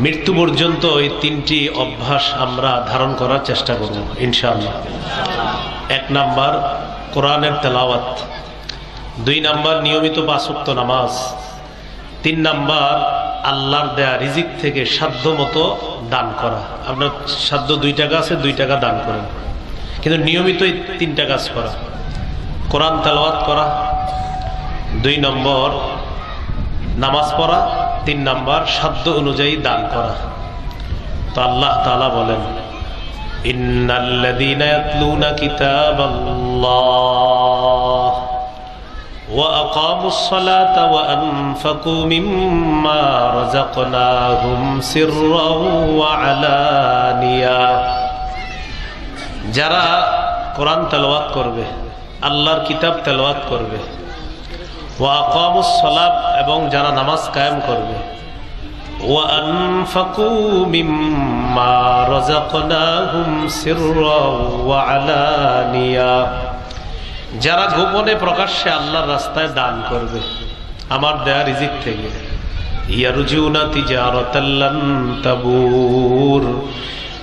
মৃত্যু পর্যন্ত এই তিনটি অভ্যাস আমরা ধারণ করার চেষ্টা করব, ইনশাআল্লাহ। এক নাম্বার, কোরআনের তেলাওয়াত। দুই নাম্বার, নিয়মিত পাঁচক্ত নামাজ। তিন নাম্বার, আল্লাহর দেয়া রিজিক থেকে সাধ্য মতো দান করা। আপনার সাধ্য দুই টাকা আছে, দুই টাকা দান করেন কিন্তু নিয়মিত এই তিনটা কাজ করা। কোরআন তেলাওয়াত করা। দুই নম্বর, নামাজ পড়া। তিন নাম্বার সাধ্য অনুযায়ী দান করা তো আল্লাহ তালা বলেন ইন্নাল্লাযীনা ইয়াতলুনা কিতাবাল্লাহ وأقاموا الصلاة وأنفقوا مما رزقناهم سرا وعلانية যারা কোরআন তেলাওয়াত করবে আল্লাহর কিতাব তেলাওয়াত করবে ও এবং যারা নামাজ কায়েম করবে। ওয়া যারা গোপনে প্রকাশ্যে আল্লাহর রাস্তায় দান করবে, আমার দেয়া রিজিক থেকে।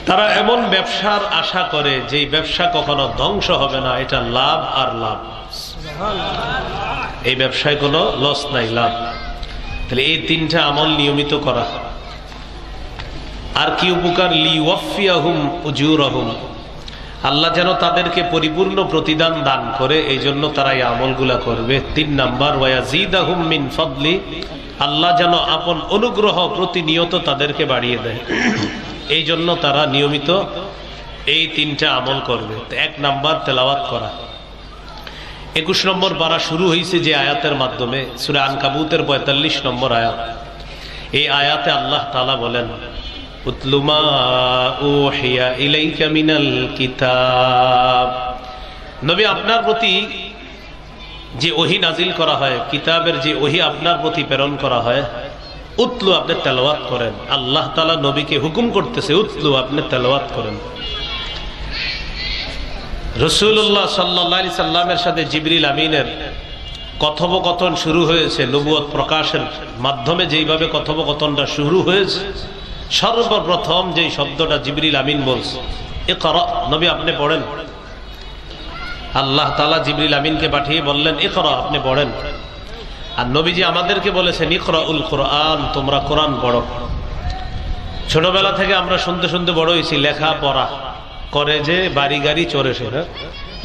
তারা এমন ব্যবসার আশা করে যে ব্যবসা কখনো ধ্বংস হবে না, এটা লাভ আর লাভ। এই ব্যবসায় কোনো লস নাই, লাভ তাহলে এই তিনটা আমল নিয়মিত করা। আর কি উপকার? লি ওয়াফিয়াহুম উজুরহুম। আল্লাহ যেন তাদেরকে পরিপূর্ণ প্রতিদান দান করে, এই জন্য তারা এই আমলগুলা করবে। তিন নাম্বার ওয়াজিদাহুম মিন ফদলি। আল্লাহ যেন আপন অনুগ্রহ প্রতিনিয়ত তাদেরকে বাড়িয়ে দেয়। এই জন্য তারা নিয়মিত এই তিনটা আমল করবে। এক নাম্বার, তেলাওয়াত করা। একুশ নম্বর পারা শুরু হয়েছে যে আয়াতের মাধ্যমে, সুরে আনকাবুতের পঁয়তাল্লিশ নম্বর আয়াত। এই আয়াতে আল্লাহ তালা বলেন উতলুমা উহিয়া ইলাইকা মিনাল কিতাব। নবী, আপনার প্রতি যে ওহি নাজিল করা হয়, কিতাবের যে ওহি আপনার প্রতি প্রেরণ করা হয়, উতলু আপনি তেলাওয়াত করেন। আল্লাহ তালা নবীকে হুকুম করতেছে, উতলু আপনি তেলাওয়াত করেন। রসুল্লাহ সাল্লি সাল্লামের সাথে জিবরিল আমিনের কথোপকথন শুরু হয়েছে, নবুয়ত প্রকাশের মাধ্যমে যেইভাবে কথোপকথনটা শুরু হয়েছে, সর্বপ্রথম যেই শব্দটা জিবরিল আমিন বলছে এ কর নবী আপনি পড়েন? আল্লাহ তালা জিবরিল আমিনকে পাঠিয়ে বললেন এ কর আপনি পড়েন। আর নবীজি আমাদেরকে বলেছেন ইকরা উল কোরআন, তোমরা কোরআন পড়ো। ছোটবেলা থেকে আমরা শুনতে শুনতে বড় হয়েছি, লেখা, পড়া। করে যে বাড়ি গাড়ি চড়ে সরে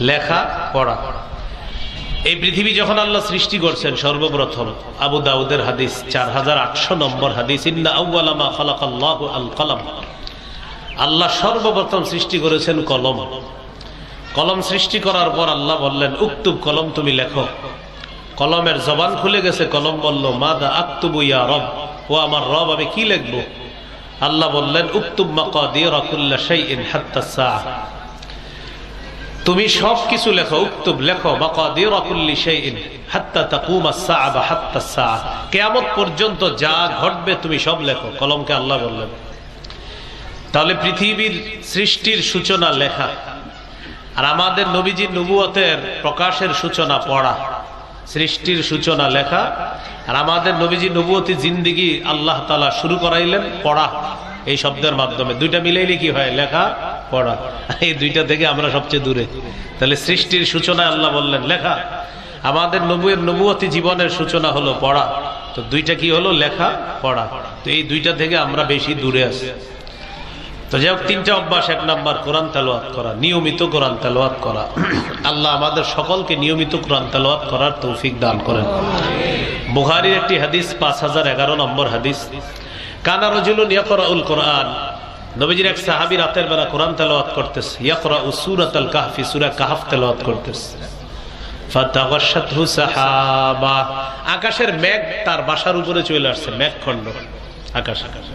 লেখা, পড়া। এই পৃথিবী যখন আল্লাহ সৃষ্টি করছেন, সর্বপ্রথম আবু দাউদের হাদিস, চার হাজার আটশো নম্বর হাদিস আল্লাহ সর্বপ্রথম সৃষ্টি করেছেন কলম। কলম সৃষ্টি করার পর আল্লাহ বললেন, উক্তুব কলম তুমি লেখো। কলমের জবান খুলে গেছে, কলম বলল মা দা আক্তুবু ইয়া রব। ও আমার রব, আমি কি লিখব? আল্লাহ বললেন হাত্তা তুমি সব কিছু লেখো উক্তুব লেখো, মাকাদির শাইইন হাত্তা তাকুম আস-সাআ বা হাত্তা সাআ। কিয়ামত পর্যন্ত যা ঘটবে তুমি সব লেখো, কলমকে আল্লাহ বললেন। তাহলে পৃথিবীর সৃষ্টির সূচনা লেখা, আর আমাদের নবীজি নবুয়তের প্রকাশের সূচনা পড়া। সৃষ্টির সূচনা লেখা। আর আমাদের নবীজি নবুয়তী জিন্দিগি আল্লাহ তালা শুরু করাইলেন, পড়া। এই শব্দের মাধ্যমে। দুইটা মিলাইলে কি হয়? লেখা, পড়া। এই দুইটা থেকে আমরা সবচেয়ে দূরে। তাহলে সৃষ্টির সূচনা আল্লাহ বললেন, লেখা। আমাদের নবুয়ের নবুয়তী জীবনের সূচনা হলো পড়া। তো দুইটা কি হলো? লেখা, পড়া। তো এই দুইটা থেকে আমরা বেশি দূরে আছি। তো যাই হোক, তিনটা অভ্যাস, এক নাম্বার কোরআন তেলোয়াত করা, নিয়মিত কোরআন তেলোয়াত করা। আল্লাহ আমাদের সকলকে নিয়মিত কোরআন তেলোয়াত করার তৌফিক দান করেন। বুহারির একটি হাদিস, পাঁচ হাজার এগারো নম্বর হাদিস। কানা রজুলুন ইয়াকরা উল কোরআন। নবীজির এক সাহাবি রাতের বেলা কোরআন তেলাওয়াত করতেছে। ইয়াকরা উসুরাত আল কাহফি, সূরা কাহফ তেলাওয়াত করতেছে। আকাশের মেঘ তার বাসার উপরে চলে আসছে মেঘ খণ্ড আকাশ আকাশ।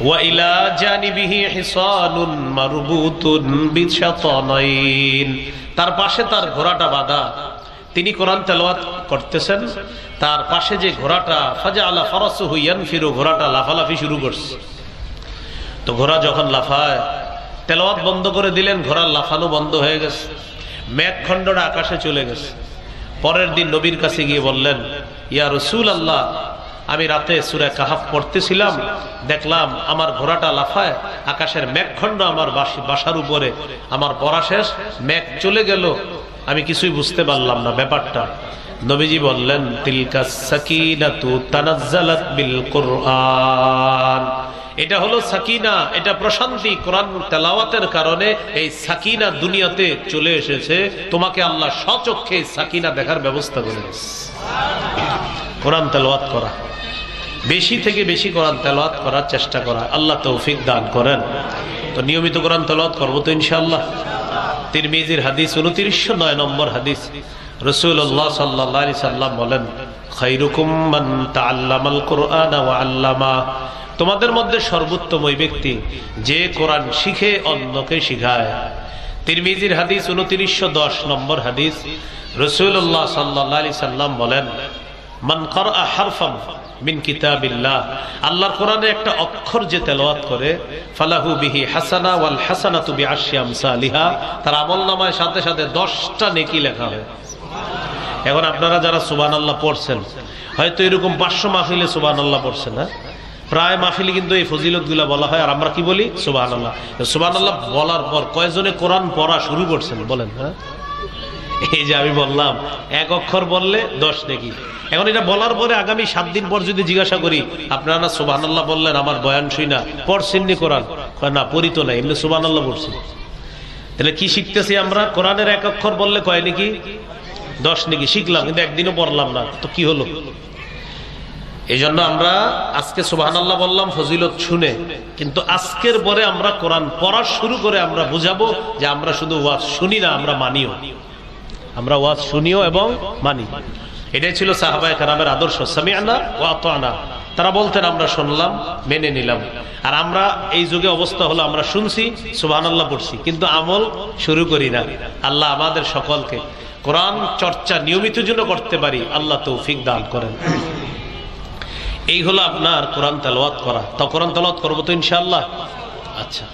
وإلى جانبه حصان مربوط بشطنين তার পাশে তার ঘোড়াটা বাঁধা তিনি কোরআন তেলাওয়াত করতেছেন তার পাশে যে ঘোড়াটা ফাজা আলা ফরাসু হুইয়ান ফিরু ঘোড়াটা লাফালাফি শুরু করছে তো ঘোড়া যখন লাফায় তেলাওয়াত বন্ধ করে দিলেন ঘোড়ার লাফানো বন্ধ হয়ে গেছে মেঘ খণ্ডটা আকাশে চলে গেছে পরের দিন নবীর কাছে গিয়ে বললেন ইয়া রসুল আল্লাহ আমি রাতে সুরে কাহাফ পড়তেছিলাম, দেখলাম আমার ঘোড়াটা লাফায়, আকাশের মেঘখণ্ড আমার বাসি- বাসার উপরে। আমার পড়া শেষ, মেঘ চলে গেল। আমি কিছুই বুঝতে পারলাম না ব্যাপারটা। নবীজি বললেন, তিলকা সাকিনাতু তানাজ্জালাত বিল কোরআন। এটা হলো সাকিনা, এটা প্রশান্তি কোরআন তেলাওয়াতের কারণে এই সাকিনা দুনিয়াতে চলে এসেছে। তোমাকে আল্লাহ সচক্ষে সাকিনা দেখার ব্যবস্থা করে। কোরআন তেলাওয়াত করা। বেশি থেকে বেশি কোরআন তেলাওয়াত করার চেষ্টা করা। আল্লাহ তৌফিক দান করেন। তো নিয়মিত কোরআন তেলাওয়াত করব তো ইনশাআল্লাহ। তিরমিজির হাদিস উনত্রিশশো নয় নম্বর হাদিস। রসুল্লাহ সাল্লাহ সাল্লাম বলেন তোমাদের মধ্যে সর্বোত্তম ওই ব্যক্তি যে কোরআন শিখে অন্যকে শিখায়। তিরমিজির হাদিস উনত্রিশশো দশ নম্বর হাদিস। রসুল্লাহ সাল্লাহ সাল্লাম বলেন করা হারফাম কিতাবিল্লাহ আল্লাহর কোরআনে একটা অক্ষর যে তেলাওয়াত করে, ফালাহু বিহি হাসানা ওয়াল হাসানাতু বিআশরি আমসালিহা, তার আমলনামায় সাথে সাথে 10টা নেকি লেখা হয়। এখন আপনারা যারা পড়ছেন, হয়তো এরকম 500 মাহফিলে সুবহানাল্লাহ পড়ছেন না প্রায় মাহফিলে কিন্তু এই ফজিলতগুলা বলা হয়, আর আমরা কি বলি? সুবহানাল্লাহ। সুবহানাল্লাহ বলার পর কয়জনে কোরআন পড়া শুরু করছেন বলেন হ্যাঁ? এই যে আমি বললাম, এক অক্ষর বললে দশ নাকি? এখন এটা বলার পরে আগামী সাত দিন পর যদি জিজ্ঞাসা করি, আপনারা না বললেন, আমার বয়ান শুই না পড়ছেননি কোরআন? না পড়িত না এমনি সুবহানাল্লাহ পড়ছি। তাহলে কি শিখতেছি আমরা? কোরআনের এক অক্ষর বললে কয় নাকি? দশ নাকি? শিখলাম, কিন্তু একদিনও পড়লাম না, তো কি হলো? এই জন্য আমরা আজকে সুবাহান আল্লাহ বললাম, ফজিলত শুনে, কিন্তু আজকের পরে আমরা কোরআন পড়া শুরু করে আমরা বুঝাবো যে আমরা শুধু শুনি না, আমরা মানিও। আমরা ওয়াজ শুনিও এবং মানি। এটাই ছিল সাহাবায় কারামের আদর্শ। সামিয়ানা ও আনা তারা বলতেন, আমরা শুনলাম, মেনে নিলাম। আর আমরা এই যুগে অবস্থা হলো, আমরা শুনছি সুবাহান আল্লাহ পড়ছি, কিন্তু আমল শুরু করি না। আল্লাহ আমাদের সকলকে কোরআন চর্চা নিয়মিত জন্য করতে পারি, আল্লাহ তৌফিক দান করেন। এই হলো আপনার কোরআন তেলাওয়াত করা। তো কোরআন তেলাওয়াত করব তো ইনশাল্লাহ আচ্ছা।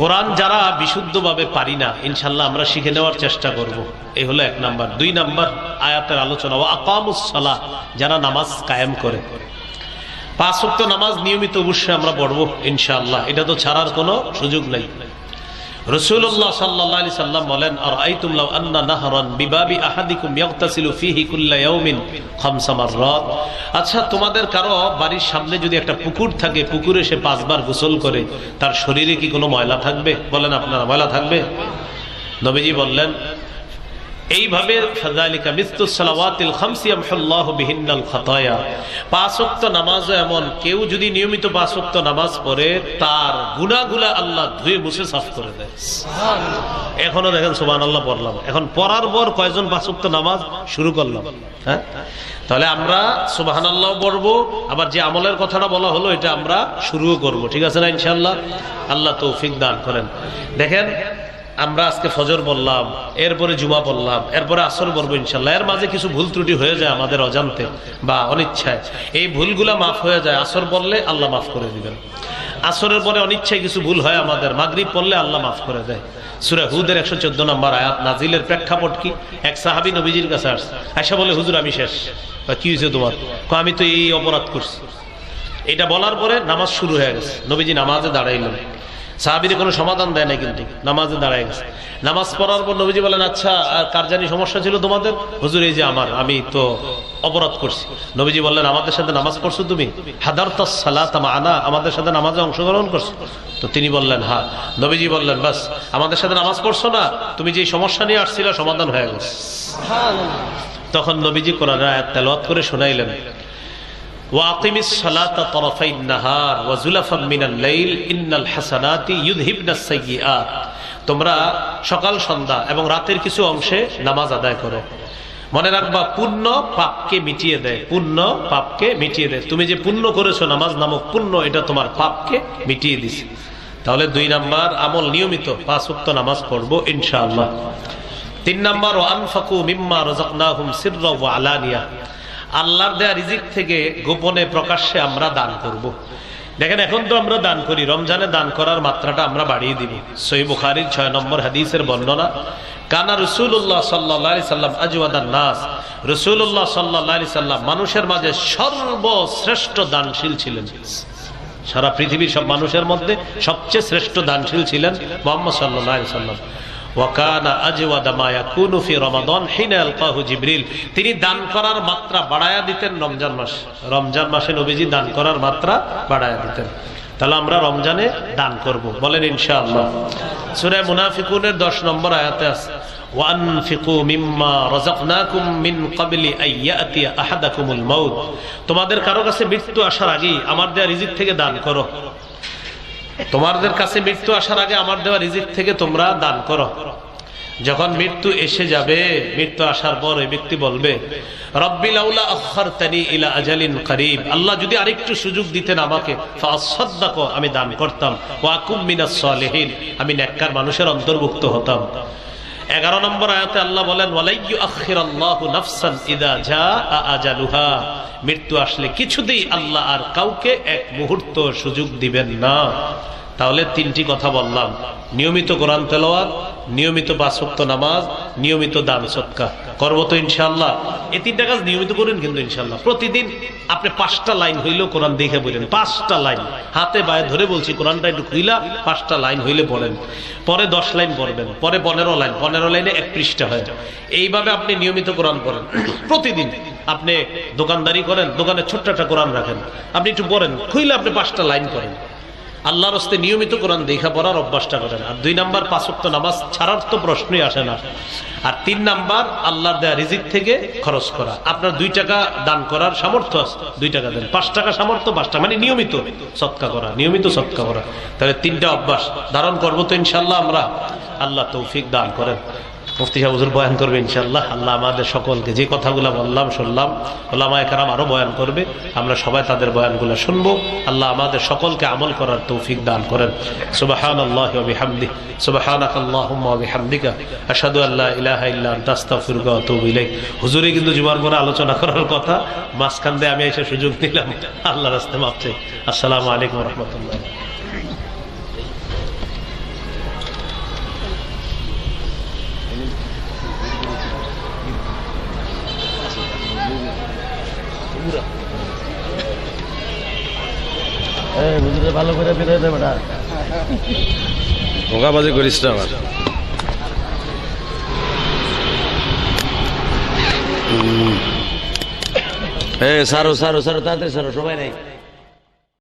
কোরআন যারা বিশুদ্ধভাবে পারি না, ইনশাল্লাহ আমরা শিখে নেওয়ার চেষ্টা করব। এই হলো এক নাম্বার। দুই নাম্বার আয়াতের আলোচনা। ও আকামুসলা যারা নামাজ কায়েম করে। পাঁচ নামাজ নিয়মিত অবশ্যই আমরা পড়ব, ইনশাল্লাহ। এটা তো ছাড়ার কোনো সুযোগ নাই। সাল্লাম বলেন আর আচ্ছা তোমাদের কারও বাড়ির সামনে যদি একটা পুকুর থাকে, পুকুরে সে পাঁচবার গোসল করে, তার শরীরে কি কোনো ময়লা থাকবে? বলেন, আপনারা ময়লা থাকবে? নবীজি বললেন এইভাবে ফাযালিকা মিসলু সালাওয়াতিল খামসি আমহুল্লাহু বিহিন্নাল খাতায়া। পাঁচ নামাজও এমন কেউ যদি নিয়মিত পাঁচ ওয়াক্ত নামাজ পড়ে তার গুনাহগুলা আল্লাহ ধুয়ে মুছে সাফ করে দেয়। এখনও দেখেন সোমান সুবহানাল্লাহ পড়লাম। এখন পড়ার পর কয়জন পাঁচ ওয়াক্ত নামাজ শুরু করলাম? হ্যাঁ? তাহলে আমরা সুবহানাল্লাহ পড়ব আবার যে আমলের কথাটা বলা হলো এটা আমরা শুরুও করব। ঠিক আছে না ইনশাল্লাহ আল্লাহ তৌফিক দান করেন। দেখেন আমরা আজকে ফজর বললাম, এরপরে জুমা বললাম, এরপরে আসর বলব ইনশাল্লাহ। এর মাঝে কিছু ভুল ত্রুটি হয়ে যায় আমাদের অজান্তে বা অনিচ্ছায়। এই ভুলগুলা মাফ হয়ে যায়। আসর বললে আল্লাহ মাফ করে দিবেন। আসরের পরে অনিচ্ছায় কিছু ভুল হয় আমাদের। মাগরিব পড়লে আল্লাহ মাফ করে দেয়। সুরা হুদের একশো চোদ্দ নম্বর আয়াত নাজিলের প্রেক্ষাপট কি? এক সাহাবি নবীজির কাছে আসছে। আয়সা বলে হুজুর, আমি শেষ। কি হয়েছে তোমার? আমি তো এই অপরাধ করছি। এটা বলার পরে নামাজ শুরু হয়ে গেছে। নবীজি নামাজে দাঁড়াইলেন। সাহাবিরে কোনো সমাধান দেয় না কিন্তু নামাজে দাঁড়ায় গেছে। নামাজ পড়ার পর নবীজি বলেন আচ্ছা আর কার জানি সমস্যা ছিল তোমাদের? হুজুর এই যে আমার আমি তো অপরাধ করছি। নবীজি বললেন আমাদের সাথে নামাজ পড়ছো তুমি? আনা আমাদের সাথে নামাজে অংশগ্রহণ করছ। তো তিনি বললেন হ্যাঁ নবীজি বললেন বাস আমাদের সাথে নামাজ পড়ছো না তুমি যে সমস্যা নিয়ে আসছিল সমাধান হয়ে গেছে। তখন নবীজি কোরআন আয়াত তেলাওয়াত করে শোনাইলেন। واقم الصلاه طرفي النهار وزلفا من الليل ان الحسنات يذهبن السيئات তোমরা সকাল সন্ধ্যা এবং রাতের কিছু অংশে নামাজ আদায় করো মনে রাখবা পুণ্য পাপকে মিটিয়ে দেয় পুণ্য পাপকে মিটিয়ে দেয় তুমি যে পুণ্য করেছো নামাজ নামক পুণ্য এটা তোমার পাপকে মিটিয়ে দিছে তাহলে দুই নাম্বার আমল নিয়মিত পাঁচ ওয়াক্ত নামাজ পড়বো ইনশাআল্লাহ তিন নাম্বার ও আনফাকু মিম্মা রাযাকনাহুম সিররা ওয়া আলানিয়া আল্লাহর দেয়া রিজিক থেকে গোপনে প্রকাশ্যে আমরা দান করব। দেখেন, এখন তো আমরা দান করি, রমজানে দান করার মাত্রাটা আমরা বাড়িয়ে দিব। সই বুখারির ছয় নম্বর হাদিসের বর্ণনা, কানা রসুল্লাহ সাল্লাহ সাল্লাম আজওয়াদান নাস। রসুল্লাহ সাল্লাহ সাল্লাম মানুষের মাঝে সর্বশ্রেষ্ঠ দানশীল ছিলেন। সারা পৃথিবীর সব মানুষের মধ্যে সবচেয়ে শ্রেষ্ঠ দানশীল ছিলেন মোহাম্মদ সাল্লাহ সাল্লাম। তিনি দান করার মাত্রা বাড়ায়া দিতেন রমজান মাস। রমজান মাসে নবীজি দান করার মাত্রা বাড়ায়া দিতেন। তাহলে আমরা রমজানে দান করব। বলেন ইনশাআল্লাহ। সুরে মুনাফিকুনের দশ নম্বর আয়াতে আছে তোমাদের কারও কাছে মৃত্যু আসার আগেই আমার দেয়া রিজিক থেকে দান করো। তোমাদের কাছে মৃত্যু আসার আগে আমার দেওয়া রিজিক থেকে তোমরা দান করো। যখন মৃত্যু এসে যাবে, মৃত্যু আসার পর ওই ব্যক্তি বলবে আল্লাহ যদি আরেকটু সুযোগ দিতেন আমাকে আমি দান করতাম। আমি নেককার মানুষের অন্তর্ভুক্ত হতাম। এগারো নম্বর আয়াতে আল্লাহ বলেন মৃত্যু আসলে কিছুতেই আল্লাহ আর কাউকে এক মুহূর্ত সুযোগ দিবেন না। তাহলে তিনটি কথা বললাম। নিয়মিত কোরআন তেলাওয়াত নিয়মিত বাসক্ত নামাজ, নিয়মিত দান সৎকা করব তো ইনশাল্লাহ এই তিনটা কাজ নিয়মিত করেন কিন্তু ইনশাল্লাহ প্রতিদিন আপনি পাঁচটা লাইন হইলেও কোরআন দেখে বলেন পাঁচটা লাইন। হাতে বায়ে ধরে বলছি, কোরআনটা একটু খুইলা, পাঁচটা লাইন হইলে পড়েন। পরে দশ লাইন পড়বেন, পরে পনেরো লাইন। পনেরো লাইনে এক পৃষ্ঠা হয়। এইভাবে আপনি নিয়মিত কোরআন করেন প্রতিদিন আপনি দোকানদারি করেন, দোকানে ছোট্ট একটা কোরআন রাখেন। আপনি একটু পড়েন, খুইলে আপনি পাঁচটা লাইন করেন আল্লাহর হস্তে নিয়মিত কোরআন দেখা পড়ার অভ্যাসটা করেন আর দুই নাম্বার পাঁচক্ত নামাজ ছাড়ার তো প্রশ্নই আসে না। আর তিন নাম্বার, আল্লাহর দেয়া রিজিক থেকে খরচ করা। আপনার দুই টাকা দান করার সামর্থ্য আছে? দুই টাকা দেন। পাঁচ টাকা সামর্থ্য, পাঁচ টাকা মানে নিয়মিত সৎকা করা, নিয়মিত সৎকা করা। তাহলে তিনটা অভ্যাস ধারণ করব তো ইনশাল্লাহ আমরা। আল্লাহ তৌফিক দান করেন। মুফতি সাহেব হুজুর বয়ান করবে ইনশাল্লাহ আল্লাহ আমাদের সকলকে যে কথাগুলো বললাম, শুনলাম ওলামা একরাম আরও বয়ান করবে, আমরা সবাই তাদের বয়ানগুলো শুনব। আল্লাহ আমাদের সকলকে আমল করার তৌফিক দান করেন। সুবাহান আল্লাহ বিহামদি সুবাহানাক আল্লাহুম্মা বিহামদিকা। আশহাদু আল্লা ইলাহা ইল্লা আনতা, আস্তাগফিরুকা ওয়া আতুবু ইলাইক। হুজুরে কিন্তু জুমার পরে আলোচনা করার কথা, মাঝখান দিয়ে আমি এসে সুযোগ দিলাম। আল্লাহ রাস্তে মাপ চাই। আসসালামু আলাইকুম রাহমাতুল্লাহ। ভালো করে বেরোয় দেবে না। ভোগাবাজি করিস না আমার। এ সারো সারো সারো, তাড়াতাড়ি সারো, সবাই নাই।